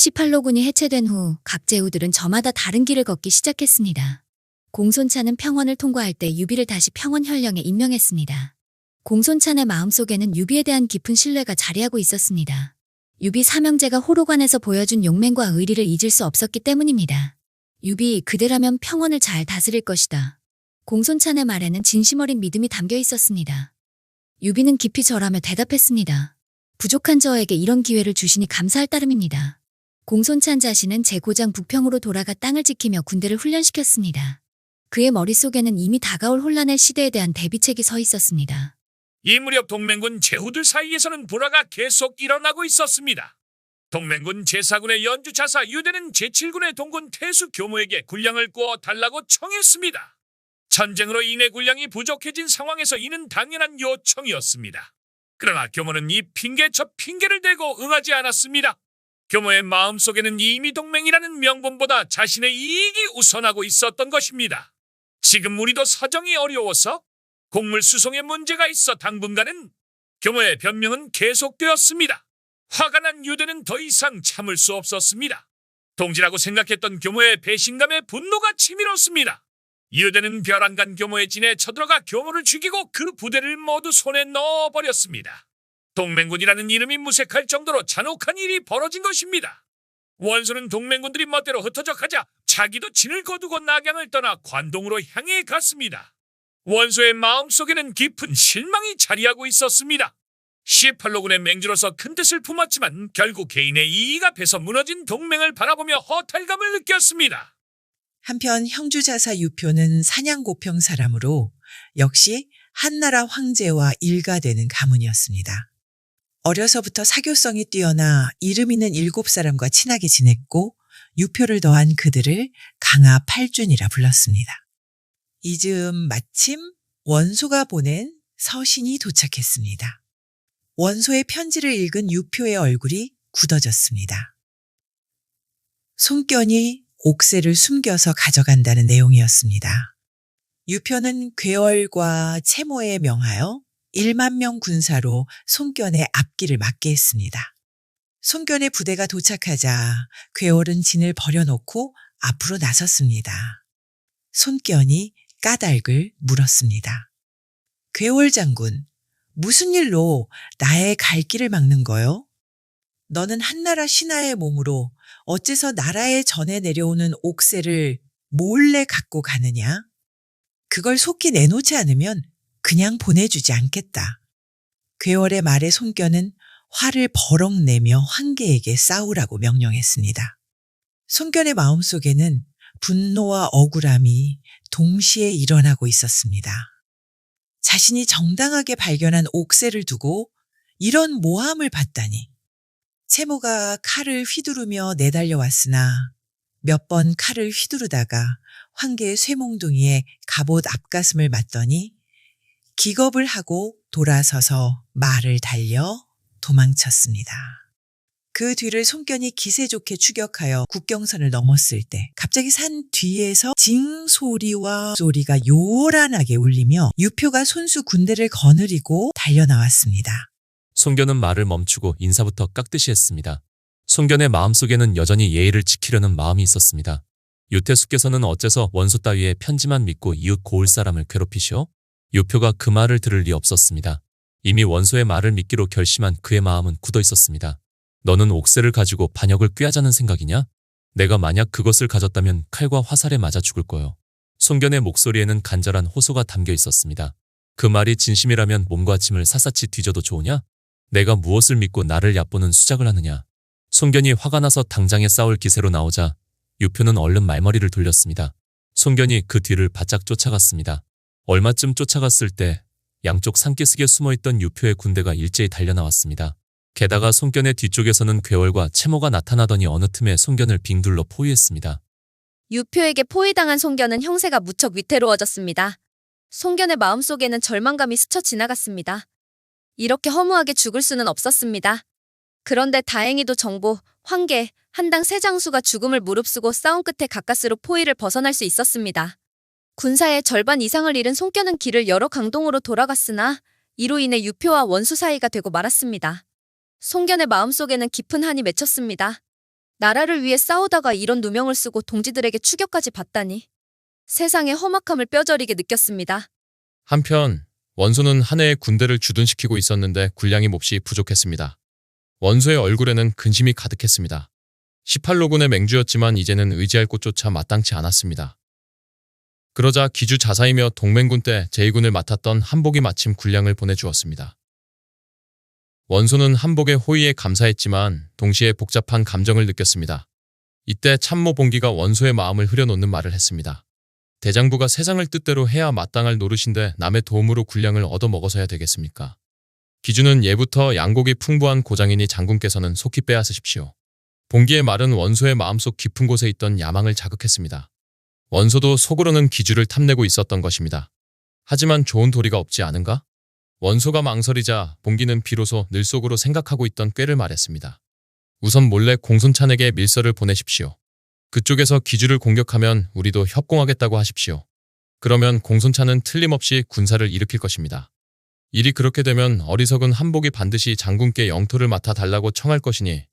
18로군이 해체된 후 각 제후들은 저마다 다른 길을 걷기 시작했습니다. 공손찬은 평원을 통과할 때 유비를 다시 평원 현령에 임명했습니다. 공손찬의 마음속에는 유비에 대한 깊은 신뢰가 자리하고 있었습니다. 유비 삼형제가 호로관에서 보여준 용맹과 의리를 잊을 수 없었기 때문입니다. 유비 그대라면 평원을 잘 다스릴 것이다. 공손찬의 말에는 진심 어린 믿음이 담겨 있었습니다. 유비는 깊이 절하며 대답했습니다. 부족한 저에게 이런 기회를 주시니 감사할 따름입니다. 공손찬 자신은 제 고장 북평으로 돌아가 땅을 지키며 군대를 훈련시켰습니다. 그의 머릿속에는 이미 다가올 혼란의 시대에 대한 대비책이 서 있었습니다. 이 무렵 동맹군 제후들 사이에서는 불화가 계속 일어나고 있었습니다. 동맹군 제4군의 연주차사 유대는 제7군의 동군 태수 교모에게 군량을 구워 달라고 청했습니다. 전쟁으로 인해 군량이 부족해진 상황에서 이는 당연한 요청이었습니다. 그러나 교모는 이 핑계 저 핑계를 대고 응하지 않았습니다. 교모의 마음속에는 이미 동맹이라는 명분보다 자신의 이익이 우선하고 있었던 것입니다. 지금 우리도 사정이 어려워서 곡물 수송에 문제가 있어 당분간은 교모의 변명은 계속되었습니다. 화가 난 유대는 더 이상 참을 수 없었습니다. 동지라고 생각했던 교모의 배신감에 분노가 치밀었습니다. 유대는 벼랑간 교모의 진에 쳐들어가 교모를 죽이고 그 부대를 모두 손에 넣어버렸습니다. 동맹군이라는 이름이 무색할 정도로 잔혹한 일이 벌어진 것입니다. 원수는 동맹군들이 멋대로 흩어져 가자 자기도 진을 거두고 낙양을 떠나 관동으로 향해 갔습니다. 원수의 마음속에는 깊은 실망이 자리하고 있었습니다. 18로군의 맹주로서 큰 뜻을 품었지만 결국 개인의 이익 앞에서 무너진 동맹을 바라보며 허탈감을 느꼈습니다. 한편 형주자사 유표는 사냥고평 사람으로 역시 한나라 황제와 일가되는 가문이었습니다. 어려서부터 사교성이 뛰어나 이름 있는 일곱 사람과 친하게 지냈고 유표를 더한 그들을 강하 팔준이라 불렀습니다. 이즈음 마침 원소가 보낸 서신이 도착했습니다. 원소의 편지를 읽은 유표의 얼굴이 굳어졌습니다. 손견이 옥새를 숨겨서 가져간다는 내용이었습니다. 유표는 괴월과 채모에 명하여 1만 명 군사로 손견의 앞길을 막게 했습니다. 손견의 부대가 도착하자 괴월은 진을 버려놓고 앞으로 나섰습니다. 손견이 까닭을 물었습니다. 괴월 장군, 무슨 일로 나의 갈 길을 막는 거요? 너는 한나라 신하의 몸으로 어째서 나라에 전해 내려오는 옥새를 몰래 갖고 가느냐? 그걸 속히 내놓지 않으면 그냥 보내주지 않겠다. 괴월의 말에 손견은 화를 버럭 내며 황계에게 싸우라고 명령했습니다. 손견의 마음속에는 분노와 억울함이 동시에 일어나고 있었습니다. 자신이 정당하게 발견한 옥새를 두고 이런 모함을 받다니. 채모가 칼을 휘두르며 내달려 왔으나 몇 번 칼을 휘두르다가 황계의 쇠몽둥이에 갑옷 앞가슴을 맞더니 기겁을 하고 돌아서서 말을 달려 도망쳤습니다. 그 뒤를 손견이 기세 좋게 추격하여 국경선을 넘었을 때 갑자기 산 뒤에서 징 소리와 소리가 요란하게 울리며 유표가 손수 군대를 거느리고 달려나왔습니다. 송견은 말을 멈추고 인사부터 깍듯이 했습니다. 송견의 마음속에는 여전히 예의를 지키려는 마음이 있었습니다. 유태수께서는 어째서 원수 따위의 편지만 믿고 이웃 고을 사람을 괴롭히시오? 유표가 그 말을 들을 리 없었습니다. 이미 원수의 말을 믿기로 결심한 그의 마음은 굳어 있었습니다. 너는 옥새를 가지고 반역을 꾀하자는 생각이냐? 내가 만약 그것을 가졌다면 칼과 화살에 맞아 죽을 거요. 송견의 목소리에는 간절한 호소가 담겨 있었습니다. 그 말이 진심이라면 몸과 짐을 샅샅이 뒤져도 좋으냐? 내가 무엇을 믿고 나를 얕보는 수작을 하느냐? 송견이 화가 나서 당장에 싸울 기세로 나오자 유표는 얼른 말머리를 돌렸습니다. 송견이 그 뒤를 바짝 쫓아갔습니다. 얼마쯤 쫓아갔을 때 양쪽 산기슭에 숨어있던 유표의 군대가 일제히 달려나왔습니다. 게다가 송견의 뒤쪽에서는 괴월과 채모가 나타나더니 어느 틈에 송견을 빙둘러 포위했습니다. 유표에게 포위당한 송견은 형세가 무척 위태로워졌습니다. 송견의 마음속에는 절망감이 스쳐 지나갔습니다. 이렇게 허무하게 죽을 수는 없었습니다. 그런데 다행히도 정보, 황계, 한당 세 장수가 죽음을 무릅쓰고 싸움 끝에 가까스로 포위를 벗어날 수 있었습니다. 군사의 절반 이상을 잃은 송견은 길을 여러 강동으로 돌아갔으나 이로 인해 유표와 원수 사이가 되고 말았습니다. 송견의 마음속에는 깊은 한이 맺혔습니다. 나라를 위해 싸우다가 이런 누명을 쓰고 동지들에게 추격까지 받다니. 세상의 험악함을 뼈저리게 느꼈습니다. 한편 원소는 한 해의 군대를 주둔시키고 있었는데 군량이 몹시 부족했습니다. 원소의 얼굴에는 근심이 가득했습니다. 18로군의 맹주였지만 이제는 의지할 곳조차 마땅치 않았습니다. 그러자 기주 자사이며 동맹군 때 제2군을 맡았던 한복이 마침 군량을 보내주었습니다. 원소는 한복의 호의에 감사했지만 동시에 복잡한 감정을 느꼈습니다. 이때 참모 봉기가 원소의 마음을 흐려놓는 말을 했습니다. 대장부가 세상을 뜻대로 해야 마땅할 노릇인데 남의 도움으로 군량을 얻어먹어서야 되겠습니까? 기준은 예부터 양곡이 풍부한 고장이니 장군께서는 속히 빼앗으십시오. 봉기의 말은 원소의 마음속 깊은 곳에 있던 야망을 자극했습니다. 원소도 속으로는 기주를 탐내고 있었던 것입니다. 하지만 좋은 도리가 없지 않은가? 원소가 망설이자 봉기는 비로소 늘 속으로 생각하고 있던 꾀를 말했습니다. 우선 몰래 공손찬에게 밀서를 보내십시오. 그쪽에서 기주를 공격하면 우리도 협공하겠다고 하십시오. 그러면 공손찬은 틀림없이 군사를 일으킬 것입니다. 일이 그렇게 되면 어리석은 한복이 반드시 장군께 영토를 맡아 달라고 청할 것이니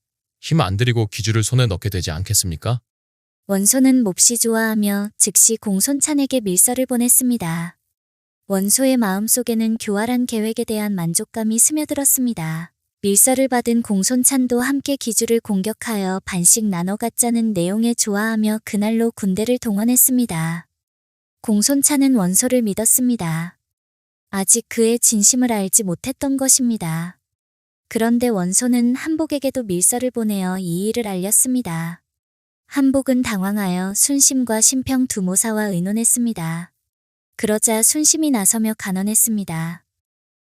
힘 안 들이고 기주를 손에 넣게 되지 않겠습니까? 원소는 몹시 좋아하며 즉시 공손찬에게 밀서를 보냈습니다. 원소의 마음속에는 교활한 계획에 대한 만족감이 스며들었습니다. 밀서를 받은 공손찬도 함께 기주를 공격하여 반씩 나눠 갖자는 내용에 좋아하며 그날로 군대를 동원했습니다. 공손찬은 원소를 믿었습니다. 아직 그의 진심을 알지 못했던 것입니다. 그런데 원소는 한복에게도 밀서를 보내어 이 일을 알렸습니다. 한복은 당황하여 순심과 심평 두 모사와 의논했습니다. 그러자 순심이 나서며 간언했습니다.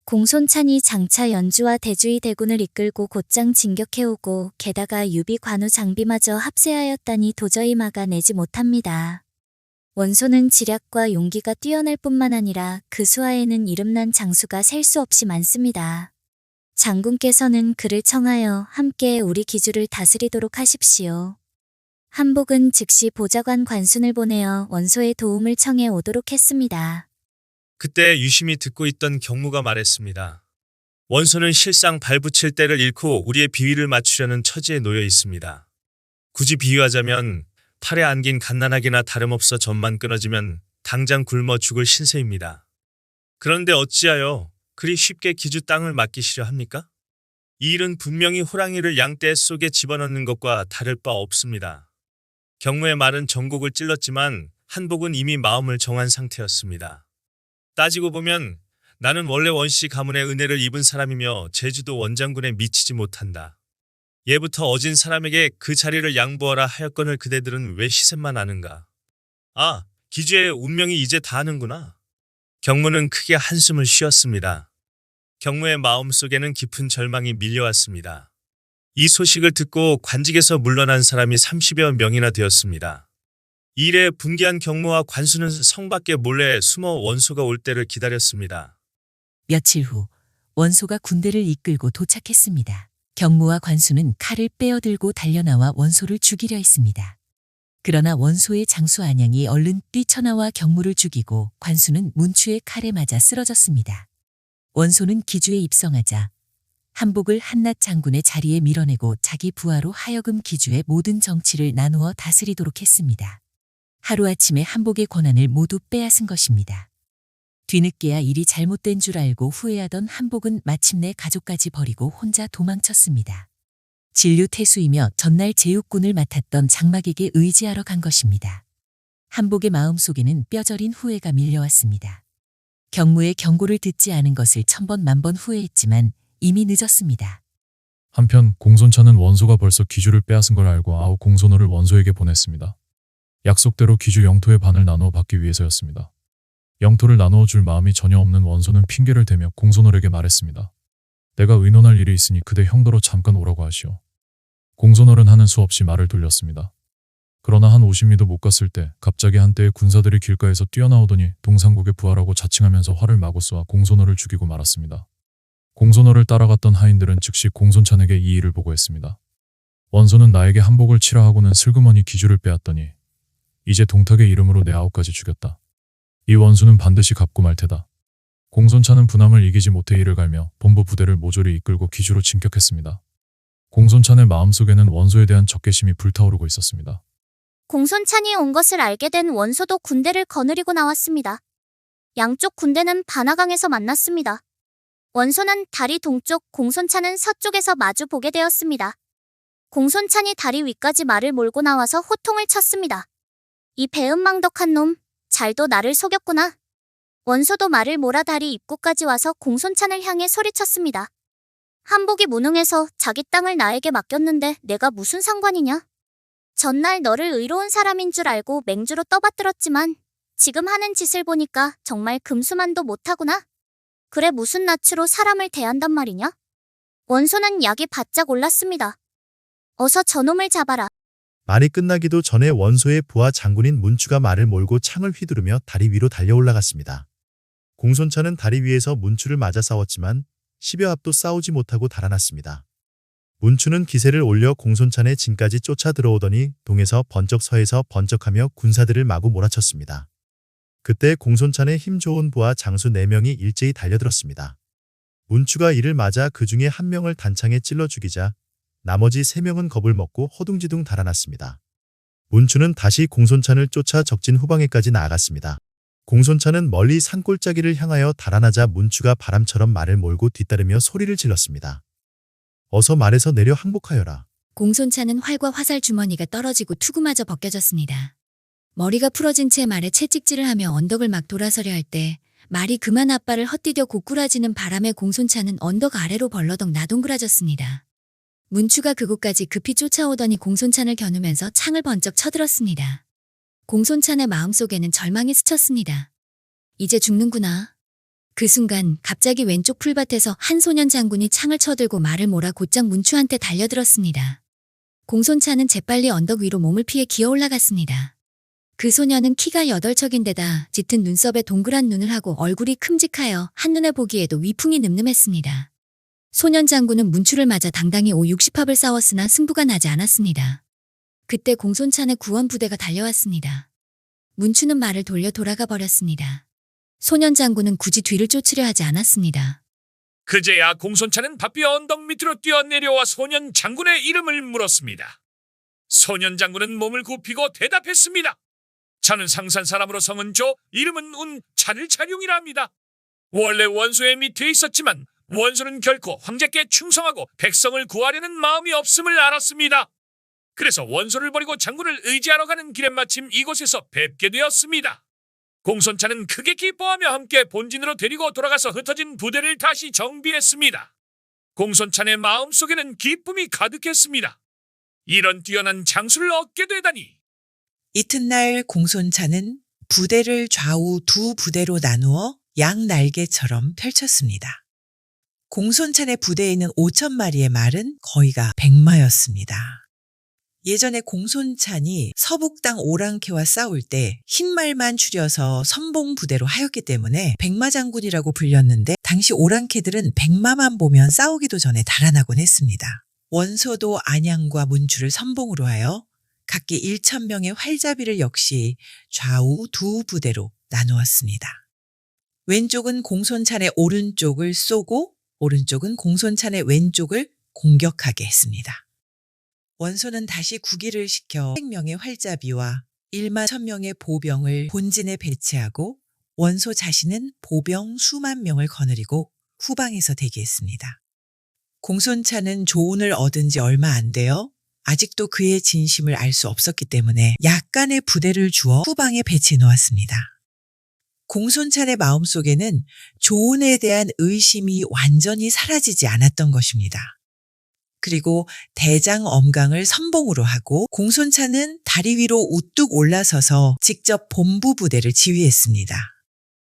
공손찬이 장차 연주와 대주의 대군을 이끌고 곧장 진격해오고 게다가 유비 관우 장비마저 합세하였다니 도저히 막아내지 못합니다. 원소는 지략과 용기가 뛰어날 뿐만 아니라 그 수하에는 이름난 장수가 셀 수 없이 많습니다. 장군께서는 그를 청하여 함께 우리 기주를 다스리도록 하십시오. 한복은 즉시 보좌관 관순을 보내어 원소의 도움을 청해 오도록 했습니다. 그때 유심히 듣고 있던 경무가 말했습니다. 원소는 실상 발붙일 때를 잃고 우리의 비위를 맞추려는 처지에 놓여 있습니다. 굳이 비유하자면 팔에 안긴 갓난아기나 다름없어 전만 끊어지면 당장 굶어 죽을 신세입니다. 그런데 어찌하여 그리 쉽게 기주 땅을 맡기시려 합니까? 이 일은 분명히 호랑이를 양떼 속에 집어넣는 것과 다를 바 없습니다. 경무의 말은 전곡을 찔렀지만 한복은 이미 마음을 정한 상태였습니다. 따지고 보면 나는 원래 원씨 가문의 은혜를 입은 사람이며 제주도 원장군에 미치지 못한다. 예부터 어진 사람에게 그 자리를 양보하라 하였건을 그대들은 왜 시샘만 아는가? 아, 기주의 운명이 이제 다 아는구나. 경무는 크게 한숨을 쉬었습니다. 경무의 마음속에는 깊은 절망이 밀려왔습니다. 이 소식을 듣고 관직에서 물러난 사람이 30여 명이나 되었습니다. 이 일에 분개한 경무와 관수는 성 밖에 몰래 숨어 원소가 올 때를 기다렸습니다. 며칠 후 원소가 군대를 이끌고 도착했습니다. 경무와 관수는 칼을 빼어들고 달려나와 원소를 죽이려 했습니다. 그러나 원소의 장수 안양이 얼른 뛰쳐나와 경무를 죽이고 관수는 문추의 칼에 맞아 쓰러졌습니다. 원소는 기주에 입성하자 한복을 한낱 장군의 자리에 밀어내고 자기 부하로 하여금 기주의 모든 정치를 나누어 다스리도록 했습니다. 하루아침에 한복의 권한을 모두 빼앗은 것입니다. 뒤늦게야 일이 잘못된 줄 알고 후회하던 한복은 마침내 가족까지 버리고 혼자 도망쳤습니다. 진류 태수이며 전날 제육군을 맡았던 장막에게 의지하러 간 것입니다. 한복의 마음속에는 뼈저린 후회가 밀려왔습니다. 경무의 경고를 듣지 않은 것을 천번 만번 후회했지만 이미 늦었습니다. 한편 공손차는 원소가 벌써 기주를 빼앗은 걸 알고 아우 공손호를 원소에게 보냈습니다. 약속대로 기주 영토의 반을 나누어 받기 위해서였습니다. 영토를 나누어 줄 마음이 전혀 없는 원소는 핑계를 대며 공손호에게 말했습니다. 내가 의논할 일이 있으니 그대 형더러 잠깐 오라고 하시오. 공손호는 하는 수 없이 말을 돌렸습니다. 그러나 한 50미도 못 갔을 때 갑자기 한때의 군사들이 길가에서 뛰어나오더니 동상국에 부하라고 자칭하면서 활을 마구 쏘아 공손호를 죽이고 말았습니다. 공손호를 따라갔던 하인들은 즉시 공손찬에게 이 일을 보고했습니다. 원소는 나에게 한복을 치라 하고는 슬그머니 기주를 빼앗더니 이제 동탁의 이름으로 내 아우까지 죽였다. 이 원수는 반드시 갚고 말 테다. 공손차는 분함을 이기지 못해 이를 갈며 본부 부대를 모조리 이끌고 기주로 진격했습니다. 공손찬의 마음속에는 원소에 대한 적개심이 불타오르고 있었습니다. 공손찬이 온 것을 알게 된 원소도 군대를 거느리고 나왔습니다. 양쪽 군대는 반화강에서 만났습니다. 원소는 다리 동쪽, 공손찬은 서쪽에서 마주 보게 되었습니다. 공손찬이 다리 위까지 말을 몰고 나와서 호통을 쳤습니다. 이 배은망덕한 놈, 잘도 나를 속였구나. 원소도 말을 몰아 다리 입구까지 와서 공손찬을 향해 소리쳤습니다. 한복이 무능해서 자기 땅을 나에게 맡겼는데 내가 무슨 상관이냐? 전날 너를 의로운 사람인 줄 알고 맹주로 떠받들었지만 지금 하는 짓을 보니까 정말 금수만도 못하구나. 그래 무슨 낯으로 사람을 대한단 말이냐? 원소는 약이 바짝 올랐습니다. 어서 저놈을 잡아라. 말이 끝나기도 전에 원소의 부하 장군인 문추가 말을 몰고 창을 휘두르며 다리 위로 달려 올라갔습니다. 공손차는 다리 위에서 문추를 맞아 싸웠지만 10여 합도 싸우지 못하고 달아났습니다. 문추는 기세를 올려 공손찬의 진까지 쫓아 들어오더니 동에서 번쩍 서에서 번쩍하며 군사들을 마구 몰아쳤습니다. 그때 공손찬의 힘 좋은 부하 장수 4명이 일제히 달려들었습니다. 문추가 이를 맞아 그 중에 한 명을 단창에 찔러 죽이자 나머지 세명은 겁을 먹고 허둥지둥 달아났습니다. 문추는 다시 공손찬을 쫓아 적진 후방에까지 나아갔습니다. 공손찬은 멀리 산골짜기를 향하여 달아나자 문추가 바람처럼 말을 몰고 뒤따르며 소리를 질렀습니다. 어서 말에서 내려 항복하여라. 공손차는 활과 화살 주머니가 떨어지고 투구마저 벗겨졌습니다. 머리가 풀어진 채 말에 채찍질을 하며 언덕을 막 돌아서려 할 때 말이 그만 앞발을 헛디뎌 고꾸라지는 바람에 공손차는 언덕 아래로 벌러덩 나동그라졌습니다. 문추가 그곳까지 급히 쫓아오더니 공손찬을 겨누면서 창을 번쩍 쳐들었습니다. 공손찬의 마음속에는 절망이 스쳤습니다. 이제 죽는구나. 그 순간 갑자기 왼쪽 풀밭에서 한 소년 장군이 창을 쳐들고 말을 몰아 곧장 문추한테 달려들었습니다. 공손차는 재빨리 언덕 위로 몸을 피해 기어 올라갔습니다. 그 소년은 키가 여덟 척인데다 짙은 눈썹에 동그란 눈을 하고 얼굴이 큼직하여 한눈에 보기에도 위풍이 늠름했습니다. 소년 장군은 문추를 맞아 당당히 오 60합을 싸웠으나 승부가 나지 않았습니다. 그때 공손찬의 구원 부대가 달려왔습니다. 문추는 말을 돌려 돌아가 버렸습니다. 소년 장군은 굳이 뒤를 쫓으려 하지 않았습니다. 그제야 공손차는 바삐 언덕 밑으로 뛰어내려와 소년 장군의 이름을 물었습니다. 소년 장군은 몸을 굽히고 대답했습니다. 저는 상산 사람으로 성은 조, 이름은 운, 차를 차룡이랍니다. 원래 원소의 밑에 있었지만 원소는 결코 황제께 충성하고 백성을 구하려는 마음이 없음을 알았습니다. 그래서 원소를 버리고 장군을 의지하러 가는 길에 마침 이곳에서 뵙게 되었습니다. 공손차는 크게 기뻐하며 함께 본진으로 데리고 돌아가서 흩어진 부대를 다시 정비했습니다. 공손찬의 마음속에는 기쁨이 가득했습니다. 이런 뛰어난 장수를 얻게 되다니 이튿날 공손차는 부대를 좌우 두 부대로 나누어 양 날개처럼 펼쳤습니다. 공손찬의 부대에 있는 5천 마리의 말은 거의가 백마였습니다. 예전에 공손찬이 서북당 오랑캐와 싸울 때 흰말만 추려서 선봉 부대로 하였기 때문에 백마 장군이라고 불렸는데 당시 오랑캐들은 백마만 보면 싸우기도 전에 달아나곤 했습니다. 원소도 안양과 문추를 선봉으로 하여 각기 1천 명의 활자비를 역시 좌우 두 부대로 나누었습니다. 왼쪽은 공손찬의 오른쪽을 쏘고 오른쪽은 공손찬의 왼쪽을 공격하게 했습니다. 원소는 다시 구기를 시켜 100명의 활자비와 1만 1000명의 보병을 본진에 배치하고 원소 자신은 보병 수만 명을 거느리고 후방에서 대기했습니다. 공손차는 조언을 얻은 지 얼마 안 되어 아직도 그의 진심을 알 수 없었기 때문에 약간의 부대를 주어 후방에 배치해 놓았습니다. 공손찬의 마음속에는 조언에 대한 의심이 완전히 사라지지 않았던 것입니다. 그리고 대장 엄강을 선봉으로 하고 공손차는 다리 위로 우뚝 올라서서 직접 본부 부대를 지휘했습니다.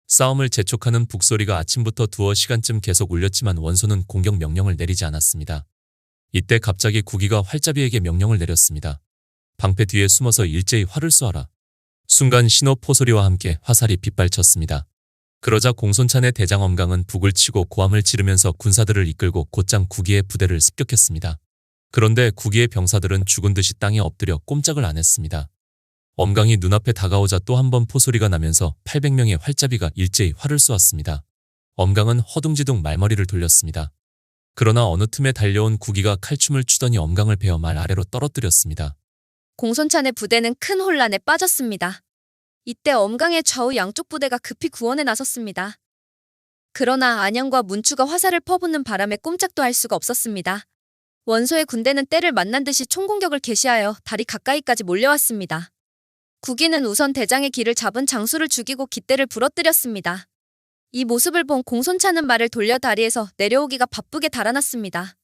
싸움을 재촉하는 북소리가 아침부터 두어 시간쯤 계속 울렸지만 원소는 공격 명령을 내리지 않았습니다. 이때 갑자기 구기가 활자비에게 명령을 내렸습니다. 방패 뒤에 숨어서 일제히 활을 쏘아라. 순간 신호 포소리와 함께 화살이 빗발쳤습니다. 그러자 공손찬의 대장 엄강은 북을 치고 고함을 지르면서 군사들을 이끌고 곧장 구기의 부대를 습격했습니다. 그런데 구기의 병사들은 죽은 듯이 땅에 엎드려 꼼짝을 안 했습니다. 엄강이 눈앞에 다가오자 또 한 번 포소리가 나면서 800명의 활자비가 일제히 활을 쏘았습니다. 엄강은 허둥지둥 말머리를 돌렸습니다. 그러나 어느 틈에 달려온 구기가 칼춤을 추더니 엄강을 베어 말 아래로 떨어뜨렸습니다. 공손찬의 부대는 큰 혼란에 빠졌습니다. 이때 엄강의 좌우 양쪽 부대가 급히 구원에 나섰습니다. 그러나 안양과 문추가 화살을 퍼붓는 바람에 꼼짝도 할 수가 없었습니다. 원소의 군대는 때를 만난 듯이 총공격을 개시하여 다리 가까이까지 몰려왔습니다. 구기는 우선 대장의 길을 잡은 장수를 죽이고 깃대를 부러뜨렸습니다. 이 모습을 본 공손찬은 말을 돌려 다리에서 내려오기가 바쁘게 달아났습니다.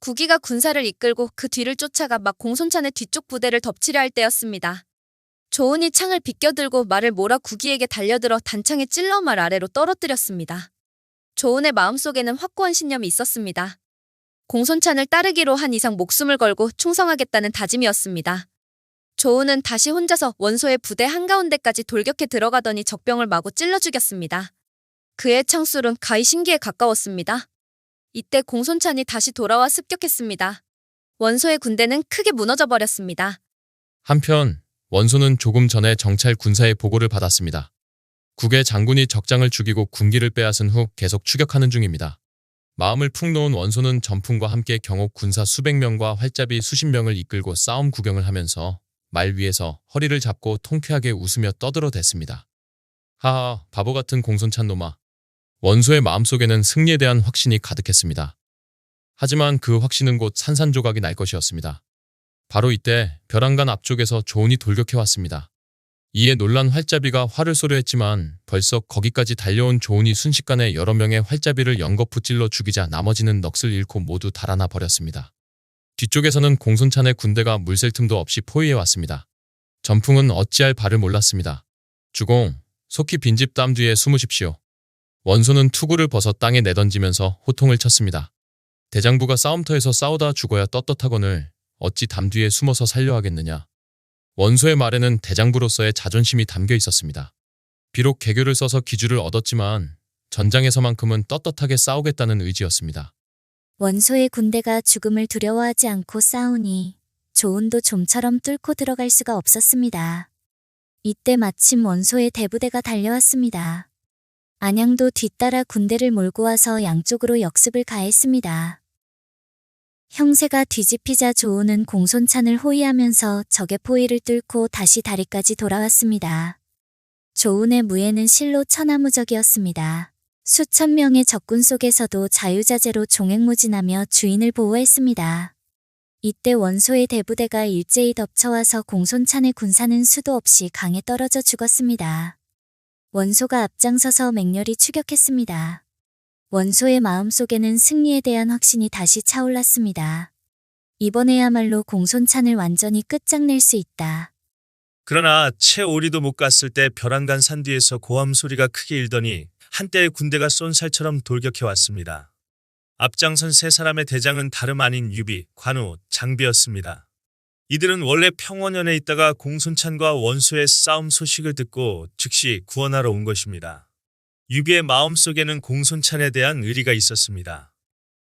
구기가 군사를 이끌고 그 뒤를 쫓아가 막 공손찬의 뒤쪽 부대를 덮치려 할 때였습니다. 조은이 창을 비껴들고 말을 몰아 구기에게 달려들어 단창에 찔러 말 아래로 떨어뜨렸습니다. 조은의 마음속에는 확고한 신념이 있었습니다. 공손찬을 따르기로 한 이상 목숨을 걸고 충성하겠다는 다짐이었습니다. 조은은 다시 혼자서 원소의 부대 한가운데까지 돌격해 들어가더니 적병을 마구 찔러 죽였습니다. 그의 창술은 가히 신기에 가까웠습니다. 이때 공손찬이 다시 돌아와 습격했습니다. 원소의 군대는 크게 무너져 버렸습니다. 한편 원소는 조금 전에 정찰 군사의 보고를 받았습니다. 국의 장군이 적장을 죽이고 군기를 빼앗은 후 계속 추격하는 중입니다. 마음을 푹 놓은 원소는 전풍과 함께 경옥 군사 수백 명과 활잡이 수십 명을 이끌고 싸움 구경을 하면서 말 위에서 허리를 잡고 통쾌하게 웃으며 떠들어댔습니다. 하하, 바보 같은 공손찬 놈아. 원소의 마음속에는 승리에 대한 확신이 가득했습니다. 하지만 그 확신은 곧 산산조각이 날 것이었습니다. 바로 이때 벼랑간 앞쪽에서 조은이 돌격해 왔습니다. 이에 놀란 활잡이가 화를 쏘려했지만 벌써 거기까지 달려온 조은이 순식간에 여러 명의 활잡이를 연거푸 찔러 죽이자 나머지는 넋을 잃고 모두 달아나 버렸습니다. 뒤쪽에서는 공손찬의 군대가 물샐 틈도 없이 포위해 왔습니다. 전풍은 어찌할 바를 몰랐습니다. 주공, 속히 빈집 땀 뒤에 숨으십시오. 원소는 투구를 벗어 땅에 내던지면서 호통을 쳤습니다. 대장부가 싸움터에서 싸우다 죽어야 떳떳하거늘 어찌 담 뒤에 숨어서 살려 하겠느냐. 원소의 말에는 대장부로서의 자존심이 담겨 있었습니다. 비록 개교를 써서 기주를 얻었지만 전장에서만큼은 떳떳하게 싸우겠다는 의지였습니다. 원소의 군대가 죽음을 두려워하지 않고 싸우니 조은도 좀처럼 뚫고 들어갈 수가 없었습니다. 이때 마침 원소의 대부대가 달려왔습니다. 안양도 뒤따라 군대를 몰고 와서 양쪽으로 역습을 가했습니다. 형세가 뒤집히자 조은은 공손찬을 호위하면서 적의 포위를 뚫고 다시 다리까지 돌아왔습니다. 조은의 무예는 실로 천하무적이었습니다. 수천 명의 적군 속에서도 자유자재로 종횡무진하며 주인을 보호했습니다. 이때 원소의 대부대가 일제히 덮쳐와서 공손찬의 군사는 수도 없이 강에 떨어져 죽었습니다. 원소가 앞장서서 맹렬히 추격했습니다. 원소의 마음속에는 승리에 대한 확신이 다시 차올랐습니다. 이번에야말로 공손찬을 완전히 끝장낼 수 있다. 그러나 채 오리도 못 갔을 때 벼랑간 산 뒤에서 고함 소리가 크게 일더니 한때의 군대가 쏜살처럼 돌격해 왔습니다. 앞장선 세 사람의 대장은 다름 아닌 유비, 관우, 장비였습니다. 이들은 원래 평원연에 있다가 공손찬과 원소의 싸움 소식을 듣고 즉시 구원하러 온 것입니다. 유비의 마음속에는 공손찬에 대한 의리가 있었습니다.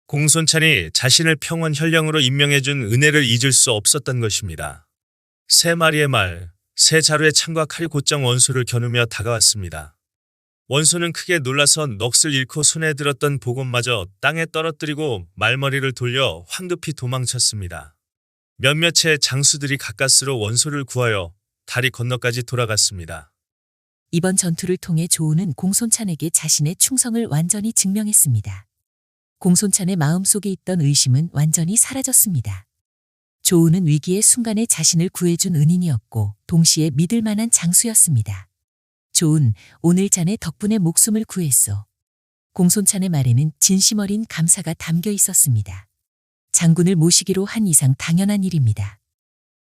공손찬이 자신을 평원 현령으로 임명해준 은혜를 잊을 수 없었던 것입니다. 세 마리의 말, 세 자루의 창과 칼이 곧장 원소를 겨누며 다가왔습니다. 원소는 크게 놀라서 넋을 잃고 손에 들었던 보곤마저 땅에 떨어뜨리고 말머리를 돌려 황급히 도망쳤습니다. 몇몇의 장수들이 가까스로 원소를 구하여 다리 건너까지 돌아갔습니다. 이번 전투를 통해 조은은 공손찬에게 자신의 충성을 완전히 증명했습니다. 공손찬의 마음속에 있던 의심은 완전히 사라졌습니다. 조은은 위기의 순간에 자신을 구해준 은인이었고 동시에 믿을 만한 장수였습니다. 조은, 오늘 자네 덕분에 목숨을 구했소. 공손찬의 말에는 진심 어린 감사가 담겨 있었습니다. 장군을 모시기로 한 이상 당연한 일입니다.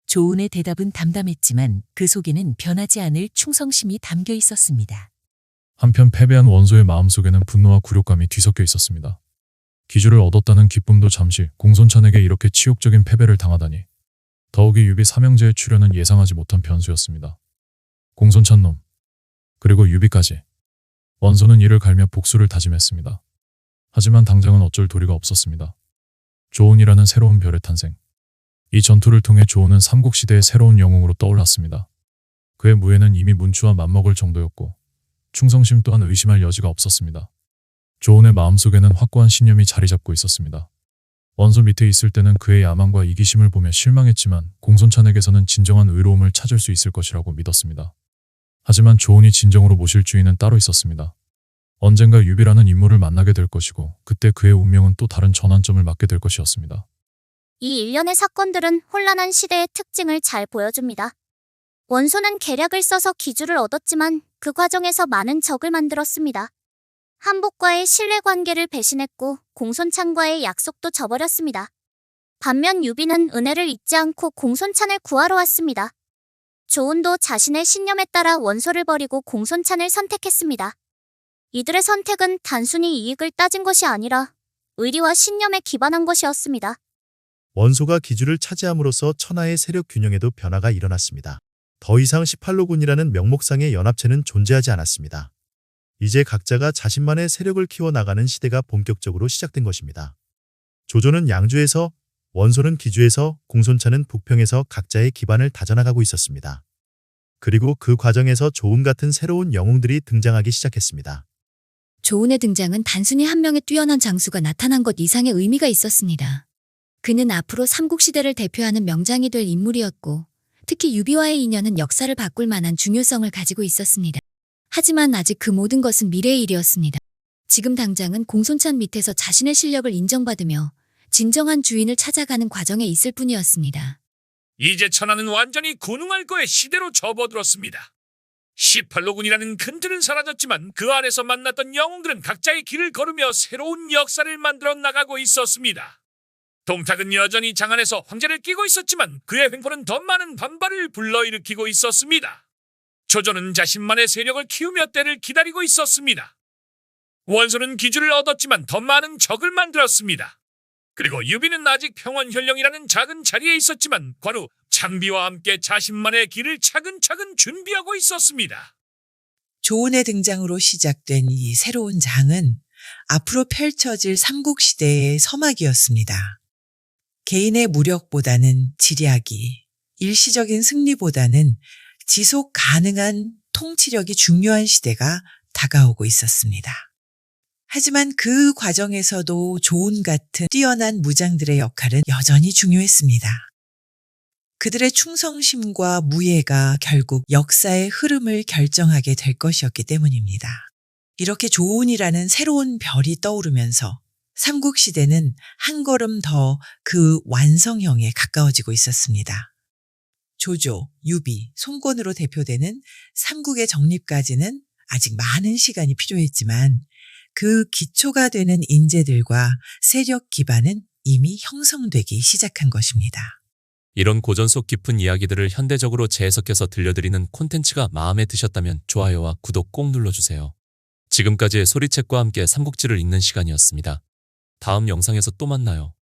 조은의 대답은 담담했지만 그 속에는 변하지 않을 충성심이 담겨 있었습니다. 한편 패배한 원소의 마음속에는 분노와 굴욕감이 뒤섞여 있었습니다. 기주를 얻었다는 기쁨도 잠시 공손찬에게 이렇게 치욕적인 패배를 당하다니 더욱이 유비 삼형제의 출현은 예상하지 못한 변수였습니다. 공손찬 놈 그리고 유비까지 원소는 이를 갈며 복수를 다짐했습니다. 하지만 당장은 어쩔 도리가 없었습니다. 조은이라는 새로운 별의 탄생 이 전투를 통해 조은은 삼국시대의 새로운 영웅으로 떠올랐습니다. 그의 무예는 이미 문추와 맞먹을 정도였고 충성심 또한 의심할 여지가 없었습니다. 조은의 마음속에는 확고한 신념이 자리 잡고 있었습니다. 원소 밑에 있을 때는 그의 야망과 이기심을 보며 실망했지만 공손찬에게서는 진정한 의로움을 찾을 수 있을 것이라고 믿었습니다. 하지만 조은이 진정으로 모실 주인은 따로 있었습니다. 언젠가 유비라는 인물을 만나게 될 것이고 그때 그의 운명은 또 다른 전환점을 맞게 될 것이었습니다. 이 일련의 사건들은 혼란한 시대의 특징을 잘 보여줍니다. 원소는 계략을 써서 기주를 얻었지만 그 과정에서 많은 적을 만들었습니다. 한복과의 신뢰관계를 배신했고 공손찬과의 약속도 저버렸습니다. 반면 유비는 은혜를 잊지 않고 공손찬을 구하러 왔습니다. 조은도 자신의 신념에 따라 원소를 버리고 공손찬을 선택했습니다. 이들의 선택은 단순히 이익을 따진 것이 아니라 의리와 신념에 기반한 것이었습니다. 원소가 기주를 차지함으로써 천하의 세력 균형에도 변화가 일어났습니다. 더 이상 18로군이라는 명목상의 연합체는 존재하지 않았습니다. 이제 각자가 자신만의 세력을 키워나가는 시대가 본격적으로 시작된 것입니다. 조조는 양주에서, 원소는 기주에서, 공손차는 북평에서 각자의 기반을 다져나가고 있었습니다. 그리고 그 과정에서 조은 같은 새로운 영웅들이 등장하기 시작했습니다. 조은의 등장은 단순히 한 명의 뛰어난 장수가 나타난 것 이상의 의미가 있었습니다. 그는 앞으로 삼국시대를 대표하는 명장이 될 인물이었고, 특히 유비와의 인연은 역사를 바꿀 만한 중요성을 가지고 있었습니다. 하지만 아직 그 모든 것은 미래의 일이었습니다. 지금 당장은 공손찬 밑에서 자신의 실력을 인정받으며 진정한 주인을 찾아가는 과정에 있을 뿐이었습니다. 이제 천하는 완전히 군웅할 거의 시대로 접어들었습니다. 18로군이라는 큰 틀은 사라졌지만 그 안에서 만났던 영웅들은 각자의 길을 걸으며 새로운 역사를 만들어 나가고 있었습니다. 동탁은 여전히 장안에서 황제를 끼고 있었지만 그의 횡포는 더 많은 반발을 불러일으키고 있었습니다. 조조는 자신만의 세력을 키우며 때를 기다리고 있었습니다. 원소는 기주를 얻었지만 더 많은 적을 만들었습니다. 그리고 유비는 아직 평원현령이라는 작은 자리에 있었지만 과루 장비와 함께 자신만의 길을 차근차근 준비하고 있었습니다. 조은의 등장으로 시작된 이 새로운 장은 앞으로 펼쳐질 삼국시대의 서막이었습니다. 개인의 무력보다는 지략이, 일시적인 승리보다는 지속 가능한 통치력이 중요한 시대가 다가오고 있었습니다. 하지만 그 과정에서도 조은 같은 뛰어난 무장들의 역할은 여전히 중요했습니다. 그들의 충성심과 무예가 결국 역사의 흐름을 결정하게 될 것이었기 때문입니다. 이렇게 조은이라는 새로운 별이 떠오르면서 삼국시대는 한 걸음 더 그 완성형에 가까워지고 있었습니다. 조조, 유비, 송권으로 대표되는 삼국의 정립까지는 아직 많은 시간이 필요했지만 그 기초가 되는 인재들과 세력 기반은 이미 형성되기 시작한 것입니다. 이런 고전 속 깊은 이야기들을 현대적으로 재해석해서 들려드리는 콘텐츠가 마음에 드셨다면 좋아요와 구독 꼭 눌러주세요. 지금까지 소리책과 함께 삼국지를 읽는 시간이었습니다. 다음 영상에서 또 만나요.